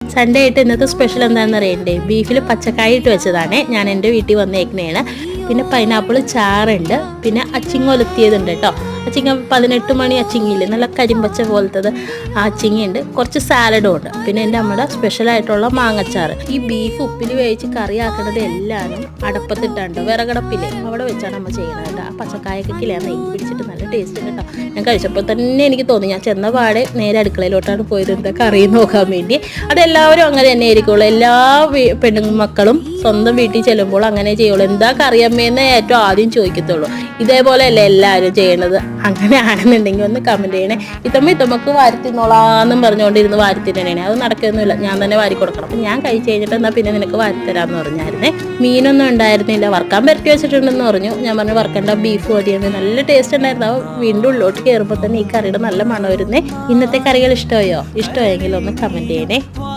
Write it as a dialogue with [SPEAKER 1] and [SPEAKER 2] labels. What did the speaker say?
[SPEAKER 1] Sunday ആയിട്ട് ഇന്നത്തെ special എന്താണെന്ന് അറിയണ്ടേ ബീഫിൽ പച്ചക്കായ ഇട്ട് വെച്ചതാണ്. ഞാൻ എന്റെ വീട്ടിൽ വന്നേക്കണേണ്. പിന്നെ പൈനാപ്പിൾ ചാറുണ്ട്. പിന്നെ അച്ചിങ്ങ ഒലത്തിയതുണ്ട് കേട്ടോ. അച്ചിങ്ങ പതിനെട്ട് മണി അച്ചിങ്ങയില്ലേ നല്ല കരിമ്പച്ച പോലത്തത് ആ അച്ചിങ്ങയുണ്ട്. കുറച്ച് സാലഡും ഉണ്ട്. പിന്നെ എന്റെ അമ്മയുടെ സ്പെഷ്യലായിട്ടുള്ള മാങ്ങച്ചാറ്. ഈ ബീഫ് ഉപ്പിൽ വേവിച്ച് കറിയാക്കുന്നത് എല്ലാവരും അടപ്പത്തിട്ടുണ്ട് വിറകടപ്പില്ലേ? അവിടെ വെച്ചാണ് അമ്മ ചെയ്യണത് കേട്ടോ. ആ പച്ചക്കായൊക്കെ കിളിയാൻ നെയ്യ് പിടിച്ചിട്ട് നല്ല ടേസ്റ്റ് കേട്ടോ. ഞാൻ കഴിച്ചപ്പോൾ തന്നെ എനിക്ക് തോന്നി. ഞാൻ ചെന്ന പാടെ നേരെ അടുക്കളയിലോട്ടാണ് പോയത്. എന്താ കറി നോക്കാൻ വേണ്ടി. അതെല്ലാവരും അങ്ങനെ തന്നെ ആയിരിക്കുള്ളൂ. എല്ലാ പെണ്ണുമക്കളും സ്വന്തം വീട്ടിൽ ചെല്ലുമ്പോൾ അങ്ങനെ ചെയ്യുള്ളൂ. എന്താ കറിയമ്മേന്ന് ഏറ്റവും ആദ്യം ചോദിക്കത്തുള്ളൂ. ഇതേപോലെയല്ലേ എല്ലാവരും ചെയ്യണത്? അങ്ങനെ ആണെന്നുണ്ടെങ്കിൽ ഒന്ന് കമന്റ് ചെയ്യണേ. ഇത്തമ്മ ഇത്തമ്മക്ക് വാരിത്തിന്നോളാന്നും പറഞ്ഞുകൊണ്ടിരുന്ന് വാരിത്തിന്നണേ അത് നടക്കൊന്നുമില്ല ഞാൻ തന്നെ വാരി കൊടുക്കണം. അപ്പം ഞാൻ കഴിച്ച് കഴിഞ്ഞിട്ട് എന്നാൽ പിന്നെ നിനക്ക് വാരിത്തരാമെന്ന് പറഞ്ഞായിരുന്നേ. മീനൊന്നും ഉണ്ടായിരുന്നില്ല. വറുക്കാൻ പരട്ടി വെച്ചിട്ടുണ്ടെന്ന് പറഞ്ഞു. ഞാൻ പറഞ്ഞു വറുക്കേണ്ട ബീഫ് മതിയായിരുന്നു നല്ല ടേസ്റ്റ് ഉണ്ടായിരുന്നു. അപ്പോൾ വീണ്ടും ഉള്ളോട്ട് കയറുമ്പോൾ തന്നെ ഈ കറിയുടെ നല്ല മണം വരുന്നേ. ഇന്നത്തെ കറികൾ ഇഷ്ടമായോ? ഇഷ്ടമായെങ്കിൽ ഒന്ന് കമന്റ് ചെയ്യണേ.